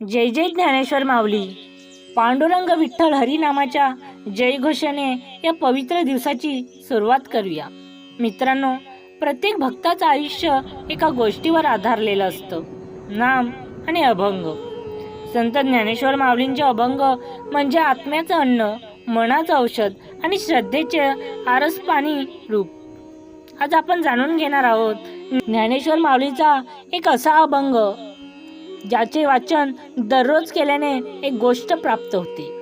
जय जय ज्ञानेश्वर माऊली. पांडुरंग विठ्ठल हरिनामाच्या जयघोषणे या पवित्र दिवसाची सुरुवात करूया. मित्रांनो प्रत्येक भक्ताचं आयुष्य एका गोष्टीवर आधारलेलं असतं. नाम आणि अभंग. संत ज्ञानेश्वर माऊलींचे अभंग म्हणजे आत्म्याचं अन्न मनाचं औषध आणि श्रद्धेचे आरस पाणी रूप. आज आपण जाणून घेणार आहोत ज्ञानेश्वर माऊलीचा एक असा अभंग ज्याचे वाचन दररोज केल्याने एक गोष्ट प्राप्त होते.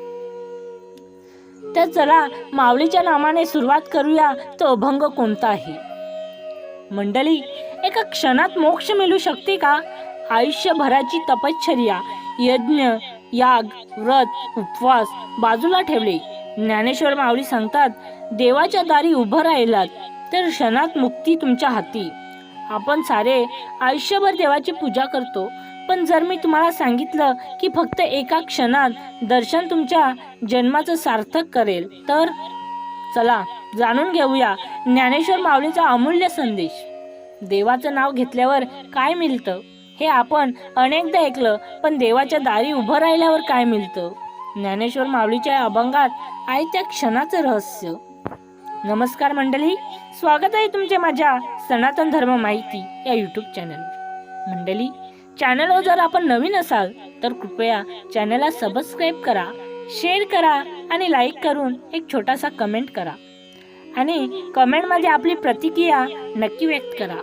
तर चला माऊलीच्या नामाने सुरुवात करूया तो अभंग कोणता आहे? मंडळी एका क्षणात मोक्ष मिळू शकते का? आयुष्यभराची तपश्चर्या यज्ञ याग व्रत उपवास बाजूला ठेवले. ज्ञानेश्वर माऊली सांगतात देवाच्या दारी उभं राहिलात तर क्षणात मुक्ती तुमच्या हाती. आपण सारे आयुष्यभर देवाची पूजा करतो पण जर मी तुम्हाला सांगितलं की फक्त एका क्षणात दर्शन तुमच्या जन्माचं सार्थक करेल तर चला जाणून घेऊया ज्ञानेश्वर माऊलीचा अमूल्य संदेश. देवाचं नाव घेतल्यावर काय मिळतं? हे आपण अनेकदा ऐकलं पण देवाच्या दारी उभं राहिल्यावर काय मिळतं? ज्ञानेश्वर माऊलीच्या अभंगात आहे त्या क्षणाचं रहस्य. नमस्कार मंडळी स्वागत आहे तुमचे माझ्या सनातन धर्म माहिती या यूट्यूब चॅनल मंडळी चॅनलवर जर आपण नवीन असाल तर कृपया चॅनलला सबस्क्राईब करा शेअर करा आणि लाईक करून एक छोटासा कमेंट करा. आणि कमेंटमध्ये आपली प्रतिक्रिया नक्की व्यक्त करा.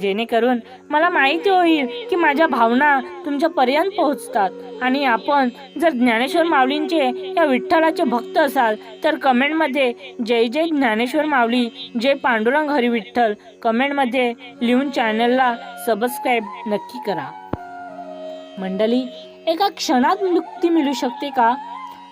जेणेकरून मला माहिती होईल की माझ्या भावना तुमच्यापर्यंत पोहोचतात. आणि आपण जर ज्ञानेश्वर माऊलींचे या विठ्ठलाचे भक्त असाल तर कमेंटमध्ये जय जय ज्ञानेश्वर माऊली जय पांडुरंग हरी विठ्ठल. कमेंटमध्ये लिहून चॅनलला सबस्क्राईब नक्की करा. मंडळी एका क्षणात मुक्ती मिळू शकते का?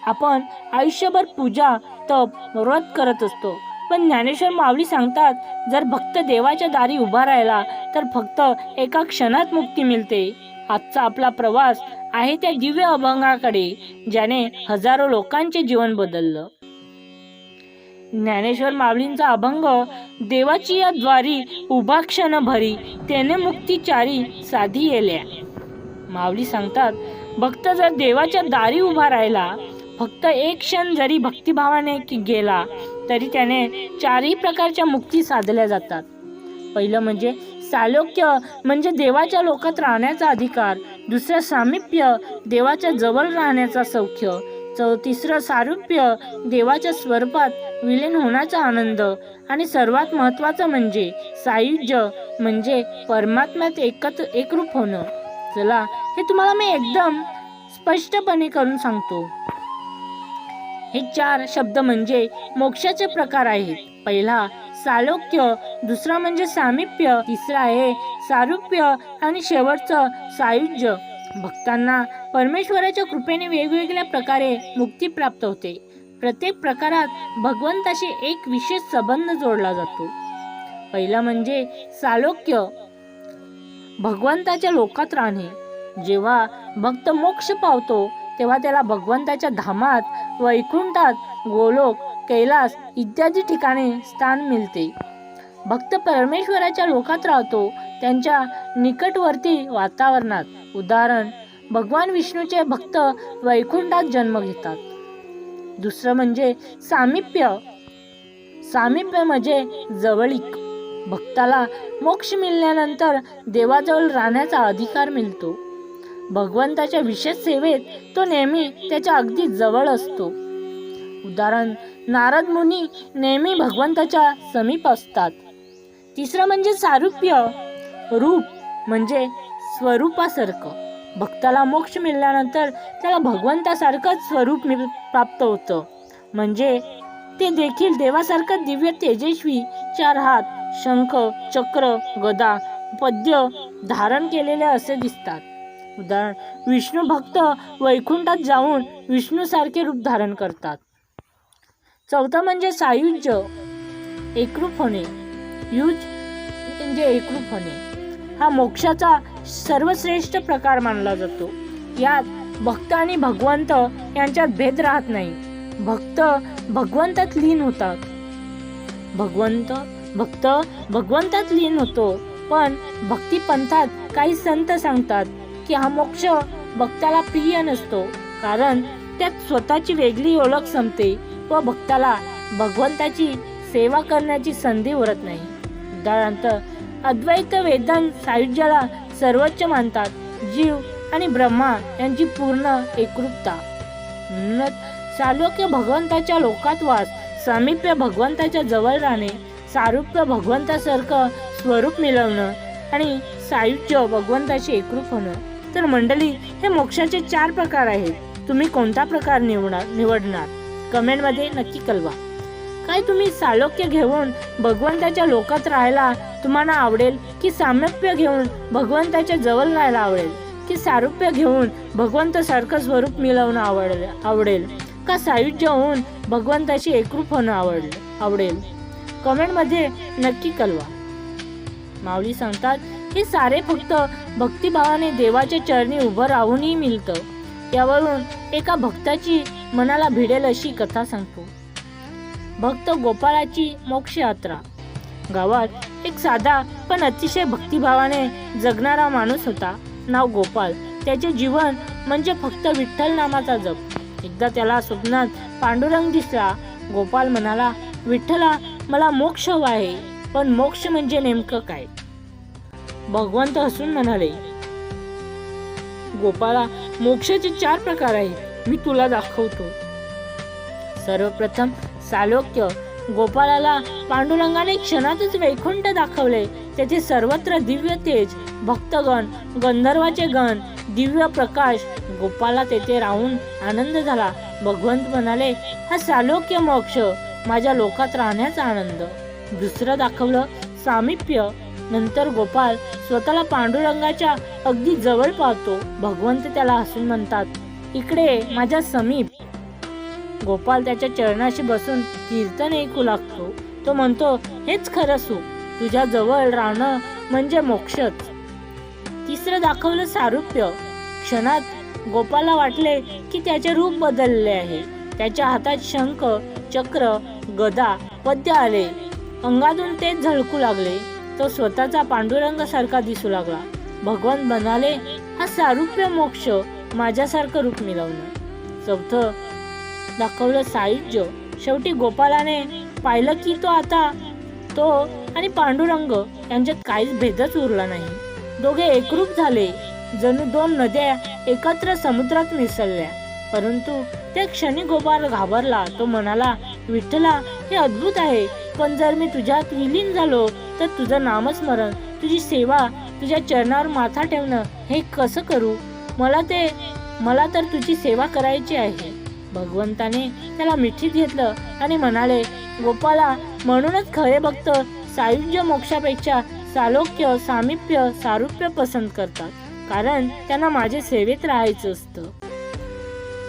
आपण आयुष्यभर पूजा तप व्रत करत असतो. पण ज्ञानेश्वर माऊली सांगतात जर भक्त देवाच्या दारी उभा राहिला तर फक्त एका क्षणात मुक्ती मिळते. आजचा आपला प्रवास आहे त्या दिव्य अभंगाकडे ज्याने हजारो लोकांचे जीवन बदललं. ज्ञानेश्वर माऊलींचा अभंग देवाची या द्वारी उभा क्षण भरी त्याने मुक्तीचारी साधी येल्या. माऊली सांगतात भक्त जर देवाच्या दारी उभा राहिला फक्त एक क्षण जरी भक्तिभावाने की गेला तरी त्याने चारही प्रकारच्या मुक्ती साधल्या जातात. पहिलं म्हणजे सालोक्य म्हणजे देवाच्या लोकात राहण्याचा अधिकार. दुसरं सामिप्य देवाच्या जवळ राहण्याचा सौख्य. चौ तिसरं सारुप्य देवाच्या स्वरूपात विलीन होण्याचा आनंद. आणि सर्वात महत्त्वाचं म्हणजे सायुज्य म्हणजे परमात्म्यात एकत्र एकरूप होणं. चला हे तुम्हाला मी एकदम स्पष्टपणे करून सांगतो. हे चार शब्द म्हणजे मोक्षाचे प्रकार आहेत. पहिला सालोक्य. दुसरा म्हणजे सामिप्य. तिसरा आहे सारुप्य. आणि शेवटचं सायुज्य. भक्तांना परमेश्वराच्या कृपेने वेगवेगळ्या प्रकारे मुक्ती प्राप्त होते. प्रत्येक प्रकारात भगवंताशी एक विशेष संबंध जोडला जातो. पहिला म्हणजे सालोक्य. भगवंताच्या लोकात राहणे. जेव्हा भक्त मोक्ष पावतो तेव्हा त्याला भगवंताच्या धामात वैकुंठात गोलोक कैलास इत्यादी ठिकाणी स्थान मिळते. भक्त परमेश्वराच्या लोकात राहतो त्यांच्या निकटवर्ती वातावरणात. उदाहरण भगवान विष्णूचे भक्त वैकुंठात जन्म घेतात. दुसरं म्हणजे सामिप्य. सामिप्य म्हणजे जवळीक. भक्ताला मोक्ष मिळाल्यानंतर देवाजवळ राहण्याचा अधिकार मिळतो. भगवंताच्या विशेष सेवेत तो नेहमी त्याच्या अगदी जवळ असतो. उदाहरण नारद मुनी नेहमी भगवंताच्या समीप असतात. तिसरं म्हणजे सारुप्य. रूप म्हणजे स्वरूपासारखं. भक्ताला मोक्ष मिळाल्यानंतर त्याला भगवंतासारखंच स्वरूप प्राप्त होतं. म्हणजे ते देखील देवासारखं दिव्य तेजस्वी चार हात शंख चक्र गदा पद्य धारण केलेले असे दिसतात. उदाहरण. विष्णू भक्त वैकुंठात जाऊन विष्णूसारखे रूप धारण करतात. चौथं म्हणजे सायुज्य. एकरूप होणे. युज म्हणजे एकरूप होणे. हा मोक्षाचा सर्वश्रेष्ठ प्रकार मानला जातो. यात भक्त आणि भगवंत यांच्यात भेद राहत नाही. भक्त भगवंतात लीन होतात. भगवंत भक्त भगवंतात लीन होतो. पण भक्ती पंथात काही संत सांगतात. की हा मोक्ष भक्ताला प्रिय नसतो कारण त्यात स्वतःची वेगळी ओळख संपते व भक्ताला भगवंताची सेवा करण्याची संधी उरत नाही. उदाहरणार्थ अद्वैत वेदांत सायुज्याला सर्वोच्च मानतात जीव आणि ब्रह्मा यांची पूर्ण एकरूपता. म्हणूनच चालुक्य भगवंताच्या लोकात वास सामिप्य भगवंताच्या जवळ राहणे सारुप्य भगवंतासारखं स्वरूप मिळवणं आणि सायुज्य भगवंताशी एकरूप होणं तर मंडळी हे मोक्षाचे चार प्रकार आहेत. तुम्ही कोणता प्रकार निवडणार निवडणार? कमेंटमध्ये नक्की कळवा. काय तुम्ही सालोक्य घेऊन भगवंताच्या लोकात राहायला तुम्हाला आवडेल की साम्यप्य घेऊन भगवंताच्या जवळ राहायला आवडेल? की सारुप्य घेऊन भगवंत सारखं स्वरूप मिळवणं आवडेल आवडेल? का सायुज्य होऊन भगवंताशी एकरूप होणं आवडेल आवडेल? कमेंटमध्ये नक्की कळवा. माऊली सांगतात हे सारे फक्त भक्तिभावाने देवाच्या चरणी उभं राहूनही मिळतं यावरून एका भक्ताची मनाला भिडेल अशी कथा सांगतो. भक्त गोपाळाची मोक्ष यात्रा गावात एक साधा पण अतिशय भक्तिभावाने जगणारा माणूस होता. नाव गोपाल त्याचे जीवन म्हणजे फक्त विठ्ठल नामाचा जप. एकदा त्याला स्वप्नात पांडुरंग दिसला. गोपाल म्हणाला विठ्ठला मला मोक्ष हवा आहे पण मोक्ष म्हणजे नेमकं काय? भगवंत हसून म्हणाले गोपाळा मोक्षाचे चार प्रकार आहेत. मी तुला दाखवतो. सर्वप्रथम सालोक्य. गोपाळाला पांडुरंगाने क्षणातच वैकुंठ दाखवले. तेथे सर्वत्र दिव्य तेज भक्तगण गंधर्वाचे गण दिव्य प्रकाश. गोपाला तेथे राहून आनंद झाला. भगवंत म्हणाले हा सालोक्य मोक्ष. माझ्या लोकात राहण्याचा आनंद. दुसरं दाखवलं सामिप्य. नंतर गोपाल स्वतःला पांडुरंगाच्या अगदी जवळ पाहतो. भगवंत त्याला हसून म्हणतात इकडे माझ्या समीप. गोपाल त्याच्या चरणाशी बसून कीर्तन ऐकू लागतो. तो म्हणतो हेच खरं सुख. तुझ्या जवळ राहणं म्हणजे मोक्षच. तिसरं दाखवलं सारुप्य. क्षणात गोपाला वाटले की त्याचे रूप बदलले आहे. त्याच्या हातात शंख चक्र गदा पद्य आले. अंगातून तेच झळकू लागले. तो स्वतःचा पांडुरंग सारखा दिसू लागला. भगवान म्हणाले हा सारुप्य मोक्ष माझ्यासारखं रूप मिळवणं चौथं दाखवलं साहित्य. शेवटी गोपालाने पाहिलं की तो आता तो आणि पांडुरंग यांच्यात काहीच भेदच उरला नाही. दोघे एकरूप झाले. जणू दोन नद्या एकत्र समुद्रात मिसळल्या. परंतु त्या क्षणी गोपाल घाबरला. तो म्हणाला विठ्ठला हे अद्भुत आहे. पण जर मी तुझ्यात विलीन झालो तर तुझं नामस्मरण तुझी सेवा तुझ्या चरणावर माथा ठेवणं हे कसं करू? मला ते मला तर तुझी सेवा करायची आहे. भगवंताने त्याला मिठीत घेतलं आणि म्हणाले गोपाला म्हणूनच खरे भक्त सायुज्य मोक्षापेक्षा सालोक्य सामिप्य सारुप्य पसंत करतात. कारण त्यांना माझे सेवेत राहायचं असतं.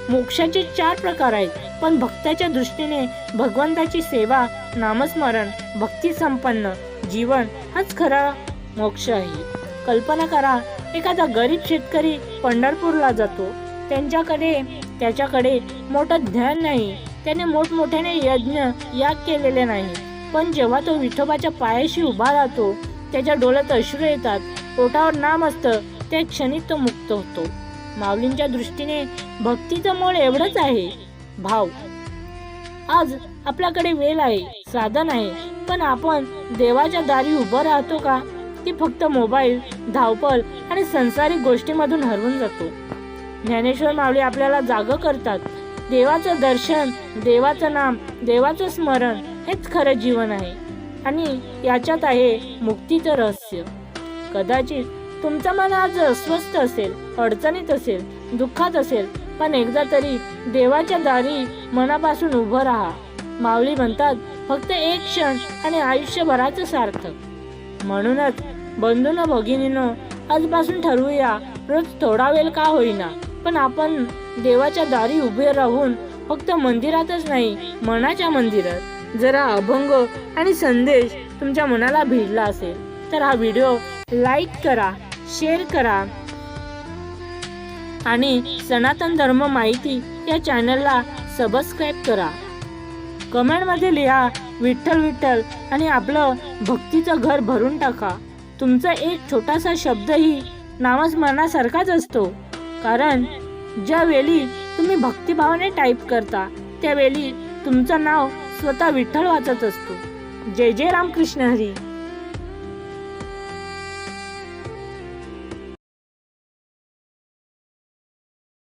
मोक्षाचे चार प्रकार आहेत पण भक्ताच्या दृष्टीने भगवंताची सेवा नामस्मरण भक्ती संपन्न जीवन हाच खरा मोक्ष आहे. कल्पना करा एखादा गरीब शेतकरी पंढरपूरला जातो. त्यांच्याकडे त्याच्याकडे मोठं ज्ञान नाही. त्याने मोठमोठ्याने यज्ञ याग केलेले नाही. पण जेव्हा तो विठोबाच्या पायाशी उभा राहतो त्याच्या डोळ्यात अश्रू येतात. पोटावर नाम असतं त्या क्षणी तो मुक्त होतो. माऊलींच्या दृष्टीने भक्तीचं मूळ एवढंच आहे. भाव. आज आपल्याकडे वेळ आहे. साधन आहे. पण आपण देवाच्या दारी उभं राहतो का? की फक्त मोबाईल धावपळ आणि संसारिक गोष्टीमधून हरवून जातो. ज्ञानेश्वर माऊली आपल्याला जाग करतात. देवाचं दर्शन देवाचं नाम देवाचं स्मरण हेच खरं जीवन आहे. आणि याच्यात आहे मुक्तीचं रहस्य. कदाचित तुमचं मन आज अस्वस्थ असेल अडचणीत असेल दुःखात असेल पण एकदा तरी देवाच्या दारी मनापासून उभं राहा. माऊली म्हणतात फक्त एक क्षण आणि आयुष्यभराचं सार्थक. म्हणूनच बंधून भगिनीनं आजपासून ठरवूया रोज थोडा वेळ का होईना. पण आपण देवाच्या दारी उभे राहून फक्त मंदिरातच नाही मनाच्या मंदिरात. जरा अभंग आणि संदेश तुमच्या मनाला भिडला असेल तर हा व्हिडिओ लाईक करा शेअर करा. आणि सनातन धर्म माहिती या चॅनलला सबस्क्राईब करा. कमेंटमध्ये लिहा विठ्ठल विठ्ठल आणि आपलं भक्तीचं घर भरून टाका. तुमचा एक छोटासा शब्दही नामस्मरणासारखाच असतो. कारण ज्यावेळी तुम्ही भक्तिभावाने टाईप करता त्यावेळी तुमचं नाव स्वतः विठ्ठल वाचत असतो. जय जय रामकृष्ण हरी.